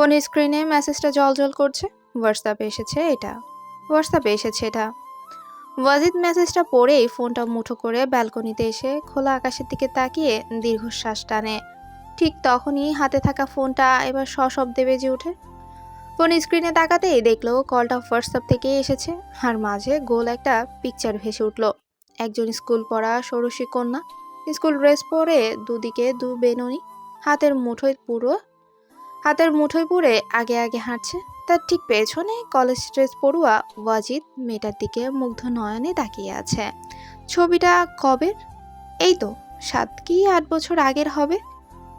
ফোনের স্ক্রিনে মেসেজটা জল করছে। হোয়াটসঅ্যাপে এসেছে এটা। হোয়াটসঅ্যাপে এসেছে এটা। ওয়াজিদ মেসেজটা পড়েই ফোনটা মুঠো করে ব্যালকনিতে এসে খোলা আকাশের দিকে তাকিয়ে দীর্ঘশ্বাস টানে। ঠিক তখনই হাতে থাকা ফোনটা এবার সশব্দে বেজে ওঠে। ফোন স্ক্রিনে তাকাতেই দেখল কলটা হোয়াটসঅ্যাপ থেকে এসেছে, আর মাঝে গোল একটা পিকচার ভেসে উঠল। একজন স্কুল পড়া ষোড়শী কন্যা। স্কুল ড্রেস পরে দুদিকে দু বেনুনি। হাতের মুঠোয় পুরো হাতের মুঠোয় পুরে আগে আগে হাঁটছে। তার ঠিক পেছনে কলেজ ড্রেস পড়ুয়া ওয়াজিদ মেয়েটার দিকে মুগ্ধ নয়নে তাকিয়ে আছে। ছবিটা কবে? এই তো, সাত কি আট বছর আগের হবে?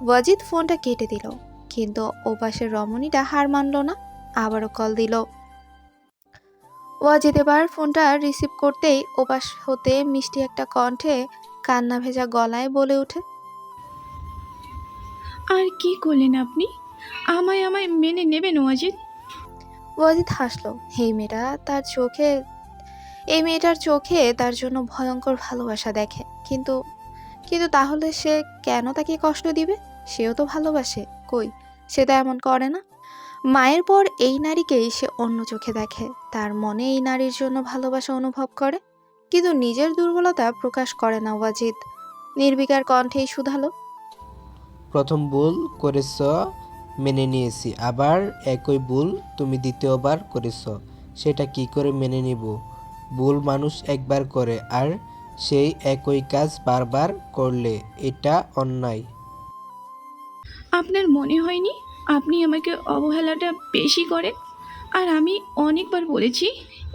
ওয়াজিদ ফোনটা কেটে দিল, কিন্তু ওপাশের রমণীটা হার মানল না, আবারও কল দিল। ওয়াজিদ এবার ফোনটা রিসিভ করতেই ওপাশ হতে মিষ্টি একটা কণ্ঠে কান্না ভেজা গলায় বলে ওঠে, আর কি করলেন আপনি? আমায় আমায় মেনে নেবেন ওয়াজিদ ওয়াজিদ হাসলো। এই মেয়েটা তার চোখে এই মেয়েটার চোখে তার জন্য ভয়ঙ্কর ভালোবাসা দেখে। কিন্তু কিন্তু তাহলে সে কেন তাকে কষ্ট দিবে? সেও তো ভালোবাসে। কই? সে তো এমন করে না। মায়ের পর এই নারীকেই সে অন্য চোখে দেখে। তার মনে এই নারীর জন্য ভালোবাসা অনুভব করে। কিন্তু নিজের দুর্বলতা প্রকাশ করে না ওয়াজিদ নির্বিকার কণ্ঠেই শুধালো। প্রথম ভুল করেছ মেনে নিয়েছি। আবার একই ভুল তুমি দ্বিতীয়বার করেছ। সেটা কি করে মেনে নিব? ভুল মানুষ একবার করে আর সেই একই কাজ বারবার করলে এটা অন্যায়। আপনার মনে হয়নি আপনি আমাকে অবহেলাটা বেশি করেন? আর আমি অনেকবার বলেছি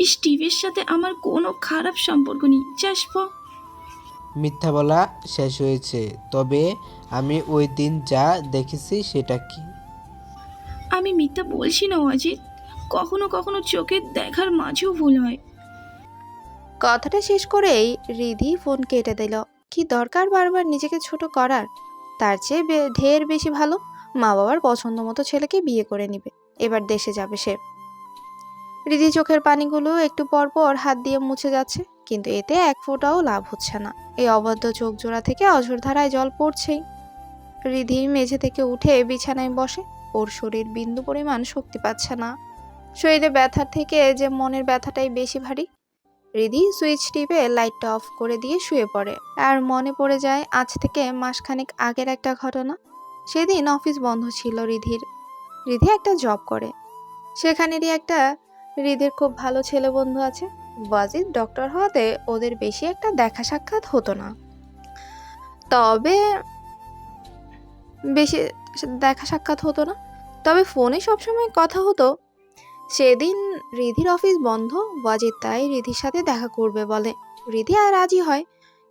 স্টিভের সাথে আমার কোনো খারাপ সম্পর্ক নেই। চাষপ মিথ্যা বলা শেষ হয়েছে তবে আমি ওই দিন যা দেখেছি সেটা কি? আমি মিথ্যা বলছি না, অজিত। কখনো কখনো চোখের দেখার মাঝেও ভুল হয়। কথাটা শেষ করেই রিধি ফোন কেটে দিল। কি দরকার বারবার নিজেকে ছোট করার? তার চেয়ে বে- ঢের বেশি ভালো। মা বাবার পছন্দ মতো ছেলেকে বিয়ে করে নিবে। এবার দেশে যাবে সে। রিধি চোখের পানিগুলো একটু পর পর হাত দিয়ে মুছে যাচ্ছে, কিন্তু এতে এক ফোঁটাও লাভ হচ্ছে না। এই অবাধ্য চোখ জোড়া থেকে অঝোর ধারায় জল পড়ছেই। রিধি মেঝে থেকে উঠে বিছানায় বসে। ওর শরীর বিন্দু পরিমাণ শক্তি পাচ্ছে না। শরীরে ব্যথার থেকে যে মনের ব্যথাটাই বেশি ভারী, রিধি সুইচ টিপে লাইটটা অফ করে দিয়ে শুয়ে পড়ে। আর মনে পড়ে যায় আজ থেকে মাসখানেক আগের একটা ঘটনা। সেদিন অফিস বন্ধ ছিল রিধির। রিধি একটা জব করে। সেখানেরই একটা রিধির খুব ভালো ছেলে বন্ধু আছে। ওয়াজিদ ডক্টর হওয়াতে ওদের বেশি একটা দেখা সাক্ষাৎ হতো না। তবে বেশি দেখা সাক্ষাৎ হতো না। তবে ফোনে সবসময় কথা হতো, সেদিন রিধির অফিস বন্ধ, ওয়াজিদ তাই রিধির সাথে দেখা করবে বলে। রিধি আর রাজি হয়,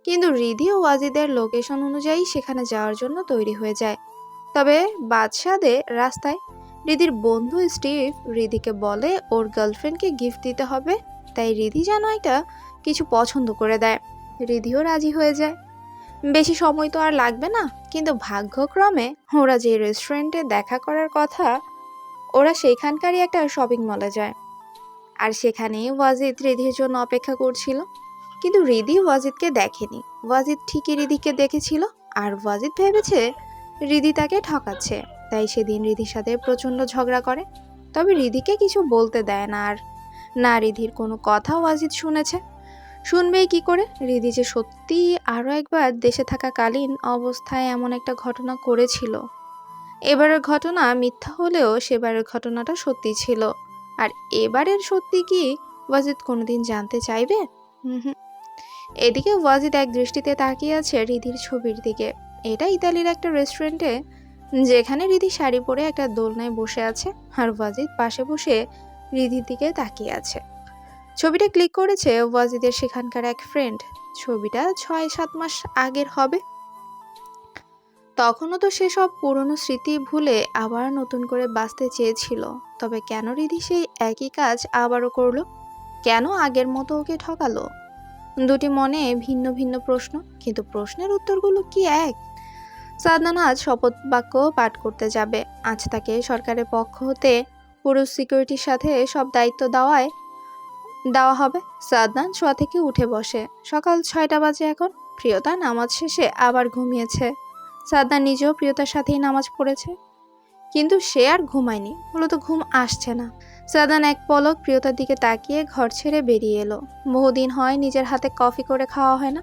কিন্তু রিধি ও ওয়াজিদের লোকেশন অনুযায়ী সেখানে যাওয়ার জন্য তৈরি হয়ে যায়। তবে বাদশাদে রাস্তায় রিধির বন্ধু স্টিভ রিধিকে বলে, ওর গার্লফ্রেন্ডকে গিফট দিতে হবে, তাই রিধি যেন এটা কিছু পছন্দ করে দেয়। রিধিও রাজি হয়ে যায়। বেশি সময় তো আর লাগবে না। কিন্তু ভাগ্যক্রমে ওরা যে রেস্টুরেন্টে দেখা করার কথা, ওরা সেইখানকারই একটা শপিং মলে যায়। আর সেখানে ওয়াজিদ রিধির জন্য অপেক্ষা করছিল। কিন্তু রিধি ওয়াজিদকে দেখেনি। ওয়াজিদ ঠিকই রিধিকে দেখেছিল। আর ওয়াজিদ ভেবেছে রিধি তাকে ঠকাচ্ছে। তাই সেদিন রিধির সাথে প্রচণ্ড ঝগড়া করে। তবে রিধিকে কিছু বলতে দেয় না আর না রিধির কোনো কথা ওয়াজিদ শুনেছে। শুনবেই কি করে? রিধি যে সত্যি আরও একবার দেশে থাকাকালীন অবস্থায় এমন একটা ঘটনা করেছিল। এবারের ঘটনা মিথ্যা হলেও সেবারের ঘটনাটা সত্যি ছিল। আর এবারের সত্যি কি ওয়াজিদ কোনোদিন জানতে চাইবে? হুম এদিকে ওয়াজিদ এক দৃষ্টিতে তাকিয়ে আছে রিধির ছবির দিকে। এটা ইতালির একটা রেস্টুরেন্টে, যেখানে রিধি শাড়ি পরে একটা দোলনায় বসে আছে। আর ওয়াজিদ পাশে বসে রিধির দিকে তাকিয়ে আছে। ছবিটা ক্লিক করেছে ওয়াজিদের সেখানকার এক ফ্রেন্ড ছবিটা ছয় সাত মাস আগের হবে। তখনও তো সেসব পুরনো স্মৃতি ভুলে আবার নতুন করে বাঁচতে চেয়েছিল। তবে কেন রিধি সেই একই কাজ আবারও করল? কেন আগের মতো ওকে ঠকালো? দুটি মনে ভিন্ন ভিন্ন প্রশ্ন, কিন্তু প্রশ্নের উত্তরগুলো কি এক? সাদনান আজ শপথ বাক্য পাঠ করতে যাবে। আজ তাকে সরকারের পক্ষ হতে পুরুষ সিকিউরিটির সাথে সব দায়িত্ব দেওয়ায় দেওয়া হবে। সাদনান শোয়া থেকে উঠে বসে। সকাল ছয়টা বাজে এখন। প্রিয়তা নামাজ শেষে আবার ঘুমিয়েছে। সাদনান নিজেও প্রিয়তার সাথেই নামাজ পড়েছে। কিন্তু সে আর ঘুমায়নি। মূলত ঘুম আসছে না। সাদান এক পলক প্রিয়তার দিকে তাকিয়ে ঘর ছেড়ে বেরিয়ে এলো। বহুদিন হয় নিজের হাতে কফি করে খাওয়া হয় না।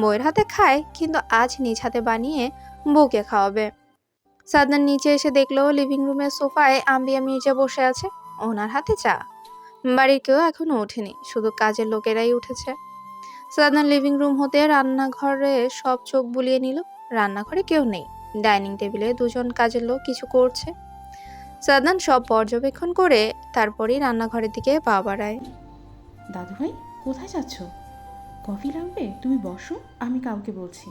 বউয়ের হাতে খায়, কিন্তু আজ নিজ হাতে বানিয়ে বউকে খাওয়াবে। সাদনান নিচে এসে দেখল লিভিং রুমের সোফায় আম্বিয়া মির্জা বসে আছে। ওনার হাতে চা। বাড়ির কেউ এখনও ওঠেনি শুধু কাজের লোকেরাই উঠেছে। সাদনান লিভিং রুম হতে রান্নাঘরে সব চোখ বুলিয়ে নিল রান্নাঘরে কেউ নেই ডাইনিং টেবিলে দুজন কাজের লোক কিছু করছে। সাদনান সব পর্যবেক্ষণ করে তারপরেই রান্নাঘরের দিকে পা বাড়ায়। দাদু ভাই কোথায় যাচ্ছ? কফি লাগবে? তুমি বসো আমি কাউকে বলছি।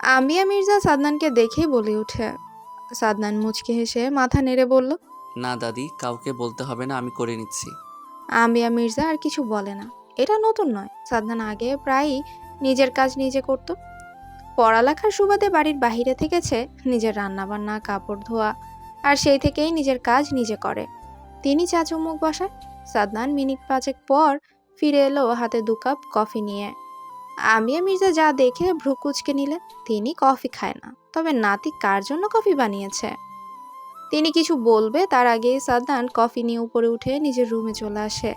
আমিয়া মির্জা সাদনানকে দেখেই বলে উঠে। সাদনান মুচকে হেসে মাথা নেড়ে বলল না দাদি, কাউকে বলতে হবে না, আমি করে নিচ্ছি। আমিয়া মির্জা আর কিছু বলে না। এটা নতুন নয়। সাদনান আগে প্রায়ই নিজের কাজ নিজে করত। পড়ালেখার সুবাদে বাড়ির বাহিরে থেকেছে নিজের রান্নাবান্না, কাপড় ধোয়া, আর সেই থেকেই নিজের কাজ নিজে করে। তিনি চা চুমুক বসায়। সাদনান মিনিট পাঁচেক পর ফিরে এলো হাতে দু কাপ কফি নিয়ে। আমিয়া মির্জা যা দেখে ভ্রু কুচকে নিলেন, তিনি কফি খায় না। তবে নাতি কার জন্য কফি বানিয়েছে? তিনি কিছু বলবে, তার আগেই সাদনান কফি নিয়ে উপরে উঠে নিজের রুমে চলে আসে।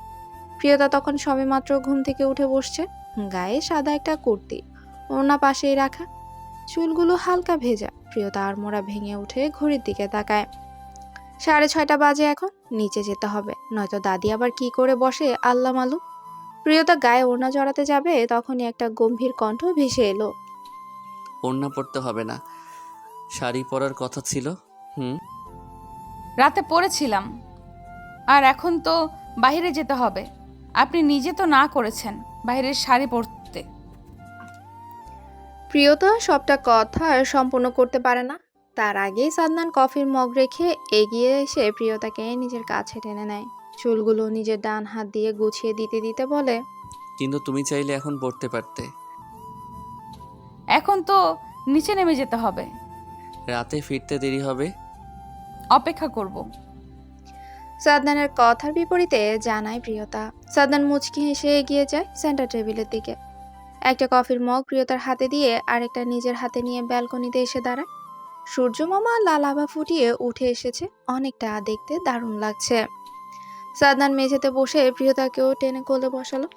প্রিয়তা তখন সবেমাত্র ঘুম থেকে উঠে বসছে। গায়ে সাদা একটা কুর্তি ওনা পাশেই রাখা। চুলগুলো হালকা ভেজা, প্রিয়তা আর মোড়া ভেঙে উঠে ঘড়ির দিকে তাকায়। সাড়ে ছয়টা বাজে এখন, নিচে যেতে হবে, নয়তো দাদি আবার কি করে বসে আল্লাহ মালু প্রিয়তা গায়ে ওড়না জড়াতে যাবে, তখনই একটা গম্ভীর কণ্ঠ ভেসে এলো। ওড়না পড়তে হবে না, শাড়ি পরার কথা ছিল, হুম? রাতে পড়েছিলাম। আর এখন তো বাইরে যেতে হবে। আপনি নিজে তো না করেছেন বাইরের শাড়ি পরতে। প্রিয়তা সবটা কথা সম্পূর্ণ করতে পারে না। তার আগেই সাদনান কফির মগ রেখে এগিয়ে এসে প্রিয়তাকে নিজের কাছে টেনে নেয়। চুলগুলো নিজের ডান হাত দিয়ে গুছিয়ে দিতে দিতে বলে কিন্তু তুমি চাইলে এখন পড়তে পারতে। এখন তো নিচে নেমে যেতে হবে। রাতে ফিরতে দেরি হবে। অপেক্ষা করব। সাদনানের কথার বিপরীতে জানায় প্রিয়তা। সাদনান মুচকি হেসে এগিয়ে যায় সেন্টার টেবিলের দিকে। একটা কফির মগ প্রিয়তার হাতে দিয়ে আরেকটা নিজের হাতে নিয়ে ব্যালকনিতে এসে দাঁড়ায়। সূর্য মামা লাল আভা ফুটিয়ে উঠে এসেছে। অনেকটা দেখতে দারুণ লাগছে। সাদনান মেঝেতে বসে প্রিয়তাকেও টেনে কোলে বসালো।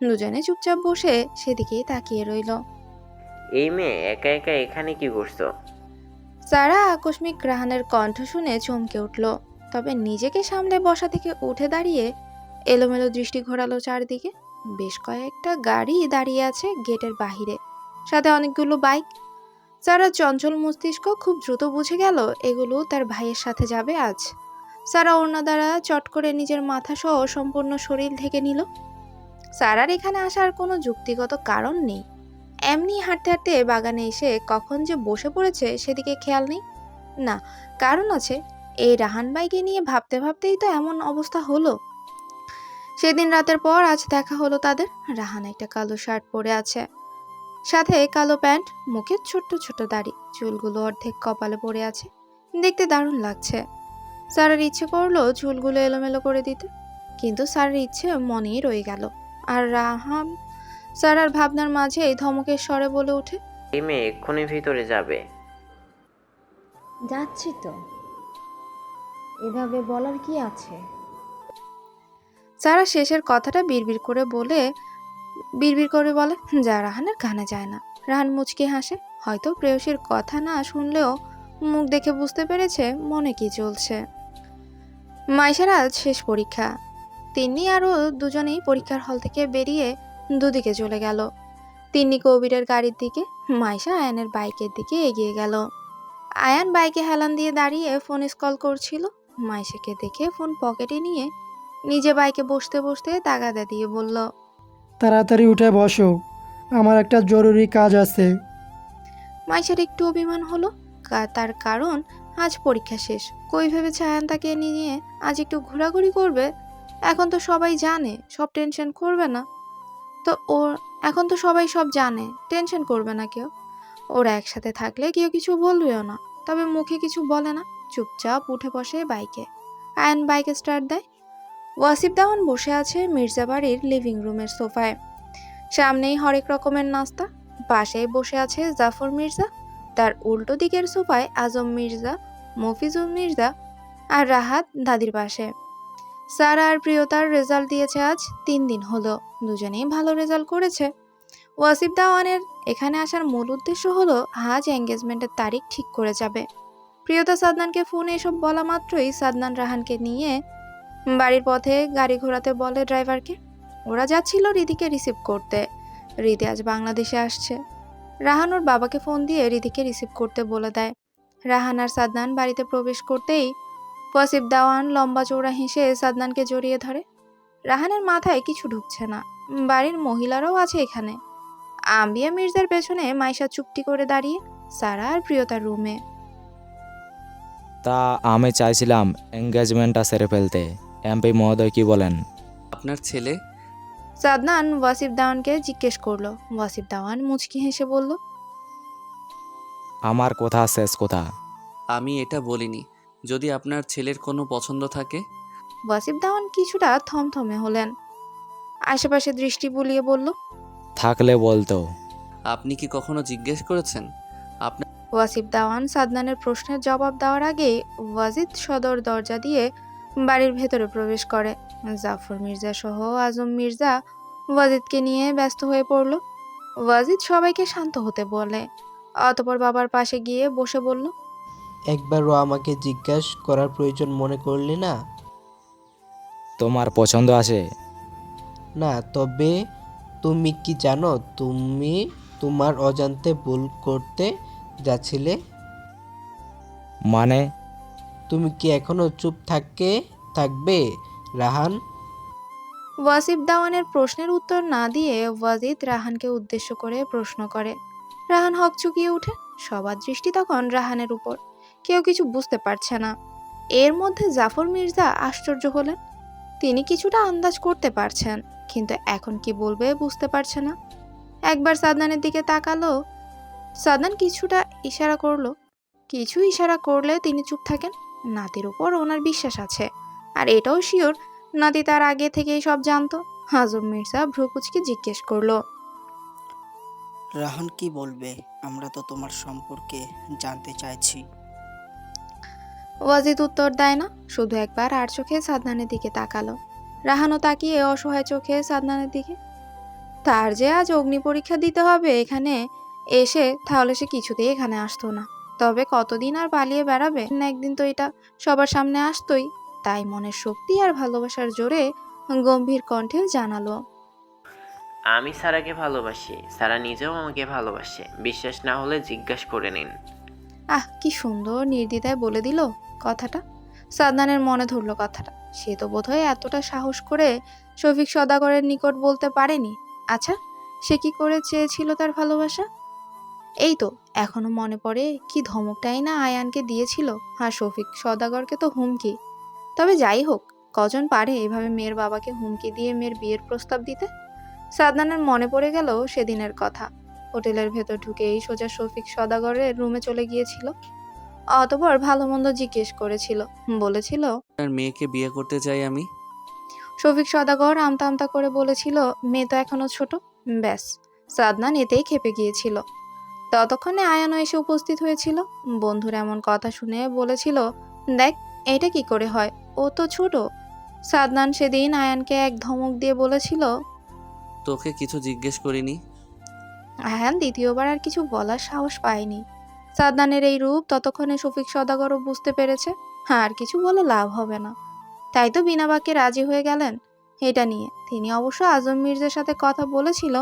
দুজনে চুপচাপ বসে সেদিকেই তাকিয়ে রইল। এই মেয়ে একা একা এখানে কি করছ? সারা আকস্মিক গ্রাহানের কণ্ঠ শুনে চমকে উঠল, তবে নিজেকে সামলে বসা থেকে উঠে দাঁড়িয়ে এলোমেলো দৃষ্টি ঘোরালো চারদিকে। বেশ কয়েকটা গাড়ি দাঁড়িয়ে আছে গেটের বাহিরে। সাথে অনেকগুলো বাইক। সারা চঞ্চল মস্তিষ্ক খুব দ্রুত বুঝে গেল এগুলো তার ভাইয়ের সাথে যাবে আজ। সারা ওড়না দ্বারা চট করে নিজের মাথা সহ সম্পূর্ণ শরীর ঢেকে নিল। সারার এখানে আসার কোনো যুক্তিগত কারণ নেই। এমনি হাঁটতে হাঁটতে বাগানে এসে কখন যে বসে পড়েছে সেদিকে খেয়াল নেই। না, কারণ আছে, এই রাহান বাইকে নিয়ে ভাবতে ভাবতেই তো এমন অবস্থা হলো। সেদিন রাতের পর আজ দেখা হলো তাদের। রাহান একটা কালো শার্ট পরে আছে। সাথে কালো প্যান্ট, মুখে ছোট্ট ছোট দাড়ি, চুলগুলো অর্ধেক কপালে পড়ে আছে। দেখতে দারুণ লাগছে। স্যারের ইচ্ছে করল চুলগুলো এলোমেলো করে দিতে, কিন্তু স্যারের ইচ্ছে মনেই রয়ে গেল। আর রাহাম সারার ভাবনার মাঝে এই ধমকের স্বরে বলে ওঠে। এই মেয়ে এক্ষুনি ভিতরে যাবে। যাচ্ছি তো। এভাবে বলার কি আছে? সারা শেষের কথাটা বিড়বিড় করে বলে বিড়বিড় করে বলে যা রাহানের কানে যায় না। রাহান মুচকি হাসে। হয়তো প্রেয়সীর কথা না শুনলেও মুখ দেখে বুঝতে পেরেছে মনে কি চলছে। মাইশার আজ শেষ পরীক্ষা। তিনি আরও দুজনেই পরীক্ষার হল থেকে বেরিয়ে দুদিকে চলে গেল। তিন্নি কবিরের গাড়ির দিকে মাইশা আয়ানের বাইকের দিকে এগিয়ে গেল। আয়ান বাইকে হেলান দিয়ে দাঁড়িয়ে ফোন কল করছিল। মাইশাকে দেখে ফোন পকেটে নিয়ে নিজে বাইকে বসতে বসতে তাগাদা দিয়ে বলল তাড়াতাড়ি উঠে বসো আমার একটা জরুরি কাজ আছে। মাইশার একটু অভিমান হলো তার কারণ আজ পরীক্ষা শেষ। কই ভেবেছে আয়ান তাকে নিয়ে আজ একটু ঘোরাঘুরি করবে? এখন তো সবাই জানে সব টেনশন করবে না। তো ওর, এখন তো সবাই সব জানে, টেনশন করবে না কেউ। ওরা একসাথে থাকলে কেউ কিছু বলবেও না, তবে মুখে কিছু বলে না, চুপচাপ উঠে বসে বাইকে। আয়ান বাইকে স্টার্ট দেয়। ওয়াসিফ দাওয়ান বসে আছে মির্জা বাড়ির লিভিং রুমের সোফায়। সামনেই হরেক রকমের নাস্তা, পাশেই বসে আছে জাফর মির্জা, তার উল্টো দিকের সোফায় আজম মির্জা মফিজুল মির্জা আর রাহাত দাদির পাশে। সারা আর প্রিয়তার রেজাল্ট দিয়েছে আজ তিন দিন হলো। দুজনেই ভালো রেজাল্ট করেছে। ওয়াসিফ দাওয়ানের এখানে আসার মূল উদ্দেশ্য হলো আজ এঙ্গেজমেন্টের তারিখ ঠিক করে যাবে। প্রিয়তা সাদনানকে ফোনে এসব বলা মাত্রই সাদনান রাহানকে নিয়ে বাড়ির পথে গাড়ি ঘোরাতে বলে ড্রাইভারকে, ওরা যাচ্ছিল রিদিকে রিসিভ করতে। রিদি আজ বাংলাদেশে আসছে। রাহান ওর বাবাকে ফোন দিয়ে রিদিকে রিসিভ করতে বলে দেয়। রাহান আর সাদনান বাড়িতে প্রবেশ করতেই ওয়াসিফ দাওয়ান লম্বা চৌড়া হেসে সাদনানকে জড়িয়ে ধরে। রাহানের মাথায় কিছু ঢুকছে না। বাড়ির মহিলারাও আছে এখানে। আম্বিয়া মির্জার পেছনে মাইশা চুপটি করে দাঁড়িয়ে সারা আর প্রিয়তার রুমে। তা আমি চাইছিলাম এঙ্গেজমেন্টটা সেরে ফেলতে। এমপি মহোদয় কি বলেন? আপনার ছেলে? সাদনান ওয়াসিফ দাওয়ানকে জিজ্ঞেস করল। ওয়াসিফ দাওয়ান মুচকি হেসে বলল আমার কথা শেষ কথা। আমি এটা বলিনি। যদি আপনার ছেলের কোনো পছন্দ থাকে? ওয়াসিফ দাওয়ান কিছুটা থমথমে হলেন। আশেপাশে দৃষ্টি বুলিয়ে বলল থাকলে বলতো। আপনি কি কখনো জিজ্ঞেস করেছেন? আপনার ওয়াসিফ দাওয়ান সাদনানের প্রশ্নের জবাব দেওয়ার আগেই ওয়াজিদ সদর দরজা দিয়ে বাড়ির ভেতরে প্রবেশ করে। জাফর মির্জা সহ আজম মির্জা ওয়াজিদকে নিয়ে ব্যস্ত হয়ে পড়ল। ওয়াজিদ সবাইকে শান্ত হতে বলে। অতপর বাবার পাশে গিয়ে বসে বলল একবারও আমাকে জিজ্ঞাসা করার প্রয়োজন মনে করলে না? তোমার পছন্দ আছে। না তবে তুমি কি জানো তুমি তোমার অজান্তে ভুল করতে যাচ্ছিলে? মানে? তুমি কি এখনও চুপ থাকে থাকবে রাহান? ওয়াসিফ দাওয়ানের প্রশ্নের উত্তর না দিয়ে ওয়াজিদ রাহানকে উদ্দেশ্য করে প্রশ্ন করে। রাহান হকচকিয়ে ওঠে সবার দৃষ্টি তখন রাহানের উপর। কেউ কিছু বুঝতে পারছে না। এর মধ্যে জাফর মির্জা আশ্চর্য হলেন। তিনি কিছুটা আন্দাজ করতে পারছেন, কিন্তু এখন কি বলবে বুঝতে পারছে না। একবার সাদনানের দিকে তাকালো। সাদনান কিছুটা ইশারা করল। কিছু ইশারা করলে তিনি চুপ থাকেন। নাতির উপর ওনার বিশ্বাস আছে। আর এটাও শিওর নাতি তার আগে থেকেই সব জানতো। হাজম মির্জা ভ্রুকুচকে জিজ্ঞেস করল রাহান কি বলবে? আমরা তো তোমার সম্পর্কে জানতে চাইছি। ওয়াজিদ উত্তর দেয় না শুধু একবার আর চোখে সাদনানের দিকে তাকালো। রাহানো তাকিয়ে অসহায় চোখে সাদনানের দিকে। তার যে আজ অগ্নি পরীক্ষা দিতে হবে এখানে এসে তাহলে সে কিছুতেই এখানে আসতো না। তবে কতদিন আর পালিয়ে বেড়াবে? না একদিন তো এটা সবার সামনে আসতোই। তাই মনের শক্তি আর ভালোবাসার জোরে গম্ভীর কণ্ঠে জানালো। আমি সারাকে ভালোবাসি। সারা নিজেও আমাকে ভালোবাসে। বিশ্বাস না হলে জিজ্ঞাসা করে নিন। আহ কি সুন্দর নির্দ্বিধায় বলে দিল। কথাটা। সাদনানের মনে ধরলো কথাটা। সে তো বোধহয় এতটা সাহস করে শফিক সদাগরের নিকট বলতে পারেনি। আচ্ছা সে কি করে চেয়েছিল তার ভালোবাসা? এই তো, এখনও মনে পড়ে কি ধমকটাই না আয়ানকে দিয়েছিল। আর শফিক সদাগরকে তো হুমকি। তবে যাই হোক, কজন পারে এভাবে মেয়ের বাবাকে হুমকি দিয়ে মেয়ের বিয়ের প্রস্তাব দিতে? সাদনানের মনে পড়ে গেল সেদিনের কথা। হোটেলের ভেতর ঢুকেই সোজা শফিক সদাগরের রুমে চলে গিয়েছিল। অতপর ভালো মন্দ জিজ্ঞেস করেছিল বলেছিল? মেয়েকে বিয়ে করতে চাই আমি? শফিক সদাগর আমতা আমতা করে বলেছিল মেয়ে তো এখনও ছোট। ব্যাস সাদনান এতেই খেপে গিয়েছিল। ততক্ষণে আয়ানও এসে উপস্থিত হয়েছিল। বন্ধুর এমন কথা শুনে বলেছিল দেখ এটা কি করে হয়? ও তো ছোট। সাদনান সেদিন আয়ানকে এক ধমক দিয়ে বলেছিল তোকে কিছু জিজ্ঞেস করিনি? আয়ান দ্বিতীয়বার আর কিছু বলার সাহস পায়নি। সাদনানের এই রূপ ততক্ষণে শফিক সদাগরও বুঝতে পেরেছে হ্যাঁ আর কিছু বলে লাভ হবে না। তাই তো বিনা বাক্যে রাজি হয়ে গেলেন? এটা নিয়ে। তিনি অবশ্য আজম মির্জার সাথে কথা বলেছিল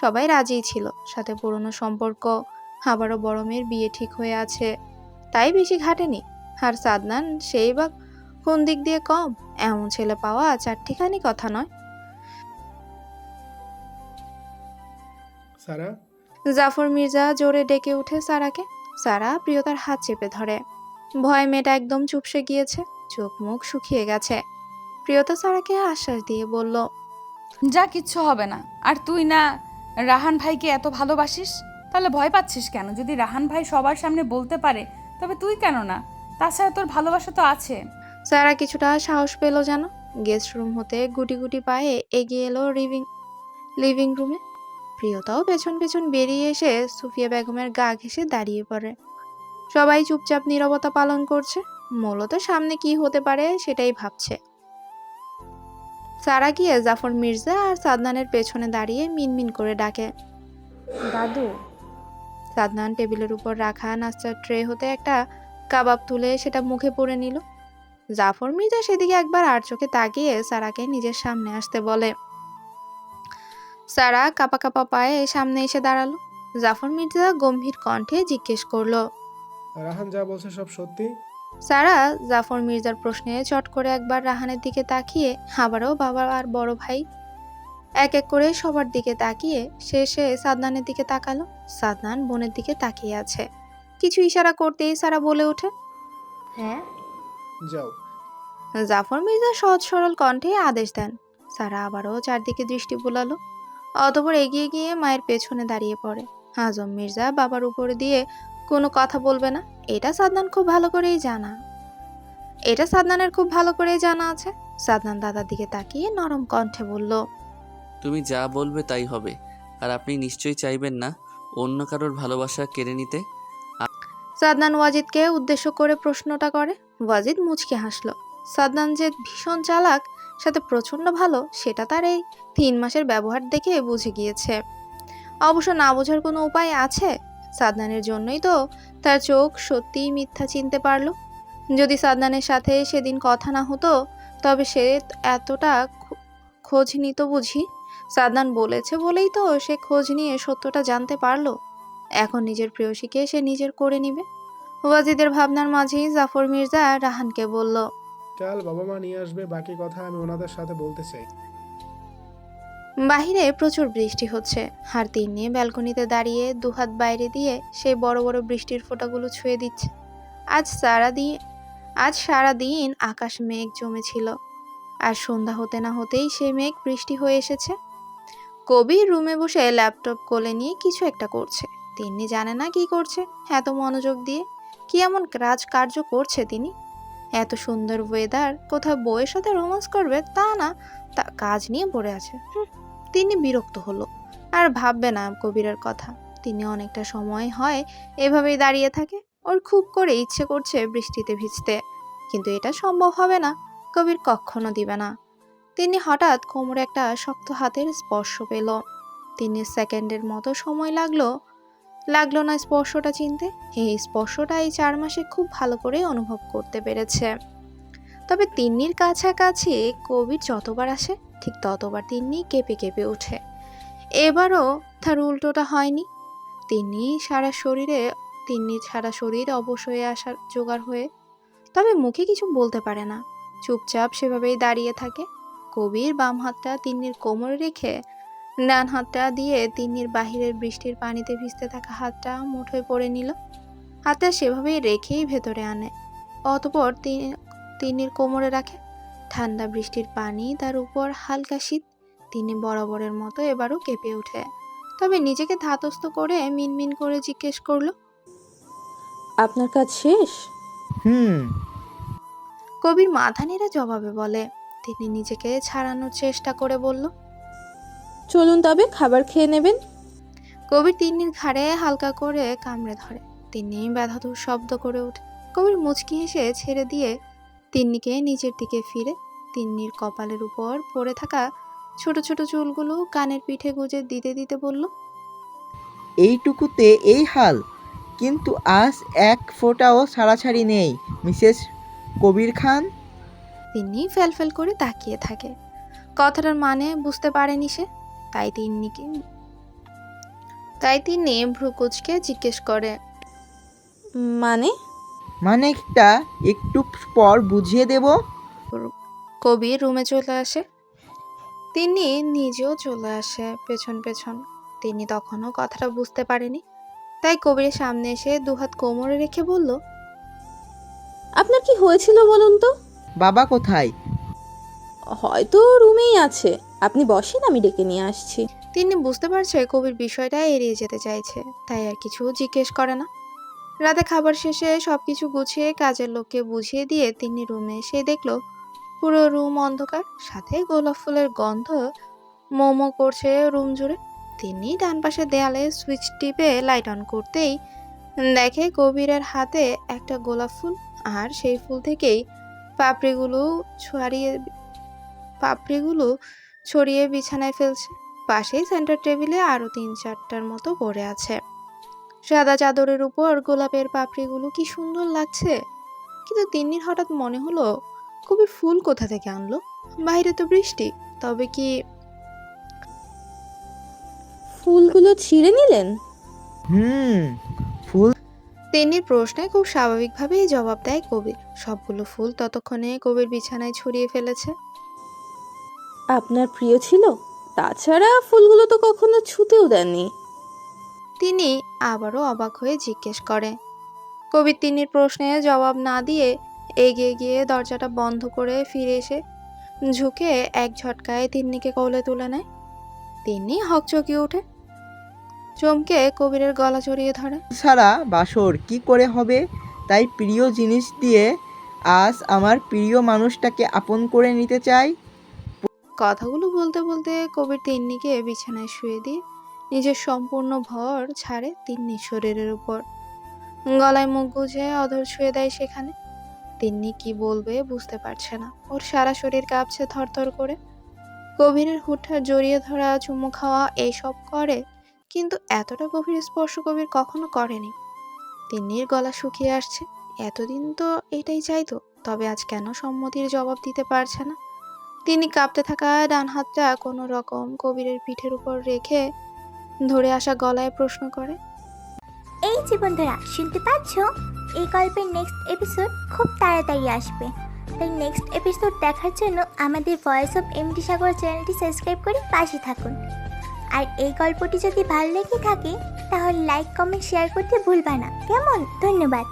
সবাই রাজিই ছিল। সাথে পুরনো সম্পর্ক আবারও বড় মেয়ের বিয়ে ঠিক হয়ে আছে তাই বেশি ঘাটেনি। আর সাদনান সেই বা কোন দিক দিয়ে কম? এমন ছেলে পাওয়া চারটিখানি কথা নয়। সারা? জাফর মির্জা জোরে ডেকে উঠে সারাকে। সারা প্রিয়তার হাত চেপে ধরে। ভয় মেয়েটা একদম চুপসে গিয়েছে চোখ মুখ শুকিয়ে গেছে। প্রিয়তা সারাকে আশ্বাস দিয়ে বলল যা কিচ্ছু হবে না। আর তুই না রাহান ভাইকে এত ভালোবাসিস? তাহলে ভয় পাচ্ছিস কেন? যদি রাহান ভাই সবার সামনে বলতে পারে তবে তুই কেন না? তাছাড়া তোর ভালোবাসা তো আছে। সারা কিছুটা সাহস পেল যেন। গেস্ট রুম হতে গুটি গুটি পায়ে এগিয়ে এলো লিভিং লিভিং রুমে। প্রিয়তাও পেছন পেছন বেরিয়ে এসে সুফিয়া বেগমের গা ঘেঁষে দাঁড়িয়ে পড়ে। সবাই চুপচাপ নীরবতা পালন করছে। মূলত সামনে কি হতে পারে সেটাই ভাবছে। সারা গিয়ে জাফর মির্জা আর সাদনানের পেছনে দাঁড়িয়ে মিনমিন করে ডাকে। দাদু। সাদনান টেবিলের উপর রাখা নাস্তার ট্রে হতে একটা কাবাব তুলে সেটা মুখে পড়ে নিল। জাফর মির্জা সেদিকে একবার আর চোখে তাকিয়ে সারাকে নিজের সামনে আসতে বলে। সারা কাপা কাপা পায়ে সামনে এসে দাঁড়াল। জাফর মির্জা গম্ভীর কণ্ঠে জিজ্ঞেস করল রাহান যা বলছে সব সত্যি? সারা জাফর মির্জার প্রশ্নে চট করে একবার রাহানের দিকে তাকিয়ে আবারও বাবা আর বড় ভাই এক এক করে সবার দিকে তাকিয়ে শেষে সাদনানের দিকে তাকালো। সাদনান বোনের দিকে তাকিয়ে আছে। কিছু ইশারা করতেই সারা বলে ওঠে হ্যাঁ। যাও। জাফর মির্জা সহজ সরল কণ্ঠে আদেশ দেন। সারা আবারও চারদিকে দৃষ্টি বুলালো। অতপর এগিয়ে গিয়ে মায়ের পেছনে দাঁড়িয়ে পড়ে। আজম মির্জা বাবার উপরে দিয়ে কোনো কথা বলবে না। এটা সাদনান খুব ভালো করেই জানা। এটা সাদনানের খুব ভালো করেই জানা আছে। সাদনান দাদার দিকে তাকিয়ে নরম কণ্ঠে বলল তুমি যা বলবে তাই হবে। আর আপনি নিশ্চয়ই চাইবেন না অন্য কারোর ভালোবাসা কেড়ে নিতে? সাদনান ওয়াজিদকে উদ্দেশ্য করে প্রশ্নটা করে। ওয়াজিদ মুচকে হাসলো। সাদনান যে ভীষণ চালাক সাথে প্রচণ্ড ভালো, সেটা তার এই তিন মাসের ব্যবহার দেখে বুঝে গিয়েছে। অবশ্য না বোঝার কোনো উপায় আছে? সাদনানের জন্যই তো তার চোখ সত্যিই মিথ্যা চিনতে পারল। যদি সাদনানের সাথে সেদিন কথা না হতো, তবে সে এতটা খোঁজ নিত বুঝি। সাদনান বলেছে বলেই তো সে খোঁজ নিয়ে সত্যটা জানতে পারল। এখন নিজের প্রেয়সীকে সে নিজের করে নিবে। ওয়াজিদের ভাবনার মাঝেই জাফর মির্জা রাহানকে বলল কাল বাবা মা নিয়ে আসবে, বাকি কথা আমি ওনাদের সাথে বলতে চাই। বাহিরে প্রচুর বৃষ্টি হচ্ছে। আর নিয়ে ব্যালকনিতে দাঁড়িয়ে দুহাত বাইরে দিয়ে সেই বড় বড় বৃষ্টির ফোঁটাগুলো ছুঁয়ে দিচ্ছে। আজ সারা দিন আজ সারা দিন আকাশ মেঘ জমেছিল। আর সন্ধ্যা হতে না হতেই সেই মেঘ বৃষ্টি হয়ে এসেছে। কবি রুমে বসে ল্যাপটপ কোলে নিয়ে কিছু একটা করছে। তিনি জানে না কি করছে, এত মনোযোগ দিয়ে। কি এমন কাজ কার্য করছে তিনি? এত সুন্দর ওয়েদার কোথাও বউয়ের সাথে রোমান্স করবে তা না, তা কাজ নিয়ে পড়ে আছে। তিনি বিরক্ত হলো। আর ভাববে না কবিরের কথা। তিনি অনেকটা সময় হয় এভাবেই দাঁড়িয়ে থাকে। ওর খুব করে ইচ্ছে করছে বৃষ্টিতে ভিজতে। কিন্তু এটা সম্ভব হবে না। কবির কখনো দিবে না। তিনি হঠাৎ কোমরে একটা শক্ত হাতের স্পর্শ পেল। তিনি সেকেন্ডের মতো সময় লাগল। লাগল না স্পর্শটা চিনতে? এই স্পর্শটা এই চার মাসে খুব ভালো করে অনুভব করতে পেরেছে। তবে তিন্নির কাছাকাছি কবির যতবার আসে, ঠিক ততবার তিন্নি কেঁপে কেঁপে ওঠে। এবারও তার উল্টোটা হয়নি। তিন্নি সারা শরীরে, তিন্নির সারা শরীর অবশ হয়ে আসার জোগাড় হয়ে, তবে মুখে কিছু বলতে পারে না। চুপচাপ সেভাবেই দাঁড়িয়ে থাকে। কবির বাম হাতটা তিন্নির কোমরে রেখে ডান হাতটা দিয়ে তিন্নির বাহিরের বৃষ্টির পানিতে ভিজতে থাকা হাতটা মুঠোয় পড়ে নিল। হাতটা সেভাবেই রেখেই ভেতরে আনে। অতপর তিনি তিন্নির কোমরে রাখে। ঠান্ডা বৃষ্টির পানি তার উপর হালকা শীত। তিনি বরাবরের মতো এবারও কেঁপে ওঠে। তবে নিজেকে ধাতস্থ করে মিনমিন করে জিজ্ঞেস করল আপনার কাজ শেষ? হুম। কবির মাথা নেড়ে জবাবে বলে। তিনি নিজেকে ছাড়ানোর চেষ্টা করে বলল চলুন তবে খাবার খেয়ে নেবেন। কবির তিন্নির ঘাড়ে হালকা করে কামড়ে ধরে। তিনি ব্যথাতুর শব্দ করে ওঠে। কবির মুচকি হেসে ছেড়ে দিয়ে তিন্নিকে নিচের দিকে ফিরে। তিন্নির কপালের উপর পড়ে থাকা ছোট ছোট চুলগুলো কানের পিঠে গুজে দিতে দিতে বলল এইটুকুতে এই হাল। কিন্তু আজ এক ফোঁটাও ছাড়াছাড়ি নেই মিসেস কবির খান। তিন্নি ফেলফেল করে তাকিয়ে থাকে। কথাটার মানে বুঝতে পারেনি সে। তাই তিন্নিকে তাই তিনি ভ্রুকুচকে জিজ্ঞেস করে। মানে? মানেটা একটু পর বুঝিয়ে দেব। কবি রুমে চলে আসে। তিনি নিজেও চলে আসে পেছন পেছন। তিনি তখনও কথাটা বুঝতে পারেনি। তাই কবির সামনে এসে দুহাত কোমরে রেখে বলল আপনার কি হয়েছিল বলুন তো? বাবা কোথায়? হয়তো রুমেই আছে। আপনি বসেন, আমি ডেকে নিয়ে আসছি। তিনি বুঝতে পারছে কবির বিষয়টা এড়িয়ে যেতে চাইছে, তাই আর কিছু জিজ্ঞেস করে না। রাতে খাবার শেষে সবকিছু গুছিয়ে কাজের লোককে বুঝিয়ে দিয়ে তিনি রুমে এসে দেখল, পুরো রুম অন্ধকার, সাথে গোলাপ ফুলের গন্ধ মোমো করছে রুম জুড়ে। তিনি ডান পাশে দেয়ালে সুইচ টিপে লাইট অন করতেই দেখে কবিরের হাতে একটা গোলাপ ফুল, আর সেই ফুল থেকেই পাপড়িগুলো ছড়িয়ে, পাপড়িগুলো ছড়িয়ে বিছানায় ফেলছে। পাশেই সেন্টার টেবিলে আরও তিন চারটার মতো পড়ে আছে। সাদা চাদরের উপর গোলাপের পাপড়িগুলো কি সুন্দর লাগছে। কিন্তু তিন্নির হঠাৎ মনে হলো কবির ফুল কোথা থেকে আনলো? বাইরে তো বৃষ্টি তবে কি ফুলগুলো ছিঁড়ে নিলেন? হুম ফুল তিন্নির প্রশ্নে খুব স্বাভাবিকভাবেই জবাব দেয় কবির সবগুলো ফুল ততক্ষণে কবির বিছানায় ছড়িয়ে ফেলেছে। আপনার প্রিয় ছিল? তাছাড়া ফুলগুলো তো কখনো ছুতেও দেননি। তিনি আবারও অবাক হয়ে জিজ্ঞেস করে। কবির তিন্নির প্রশ্নে জবাব না দিয়ে এগিয়ে গিয়ে দরজাটা বন্ধ করে ফিরে এসে ঝুঁকে এক ঝটকায় তিন্নিকে কোলে তুলে নেয়। তিন্নি হকচকিয়ে ওঠে। চমকে কবিরের গলা জড়িয়ে ধরে। সারা বাসর কি করে হবে? তাই প্রিয় জিনিস দিয়ে আজ আমার প্রিয় মানুষটাকে আপন করে নিতে চাই। কথাগুলো বলতে বলতে কবির তিন্নিকে বিছানায় শুয়ে দিয়ে নিজের সম্পূর্ণ ভর ছাড়ে তিন্নি শরীরের উপর। গলায় মুখ গুজে অধর ছুঁয়ে দেয় সেখানে। তিন্নি কি বলবে বুঝতে পারছে না। ওর সারা শরীর কাঁপছে থরথর করে। কবিরের হুটহাট জড়িয়ে ধরা, চুমু খাওয়া এইসব করে, কিন্তু এতটা গভীর স্পর্শ কবির কখনো করেনি। তিন্নির গলা শুকিয়ে আসছে। এতদিন তো এটাই চাইতো, তবে আজ কেন সম্মতির জবাব দিতে পারছে না? তিনি কাঁপতে থাকা ডান হাতটা কোনো রকম কবিরের পিঠের উপর রেখে ধরে আসা গলায় প্রশ্ন করে, এই যে বন্ধুরা, শুনতে পাচ্ছ? এই গল্পের নেক্সট এপিসোড খুব তাড়াতাড়ি আসবে। তাই নেক্সট এপিসোড দেখার জন্য আমাদের voice of M MD Sagar চ্যানেলটি সাবস্ক্রাইব করে পাশে থাকুন। আর এই গল্পটি যদি ভালো লেগে থাকে, তাহলে লাইক কমেন্ট শেয়ার করতে ভুলবা না। কেমন? ধন্যবাদ।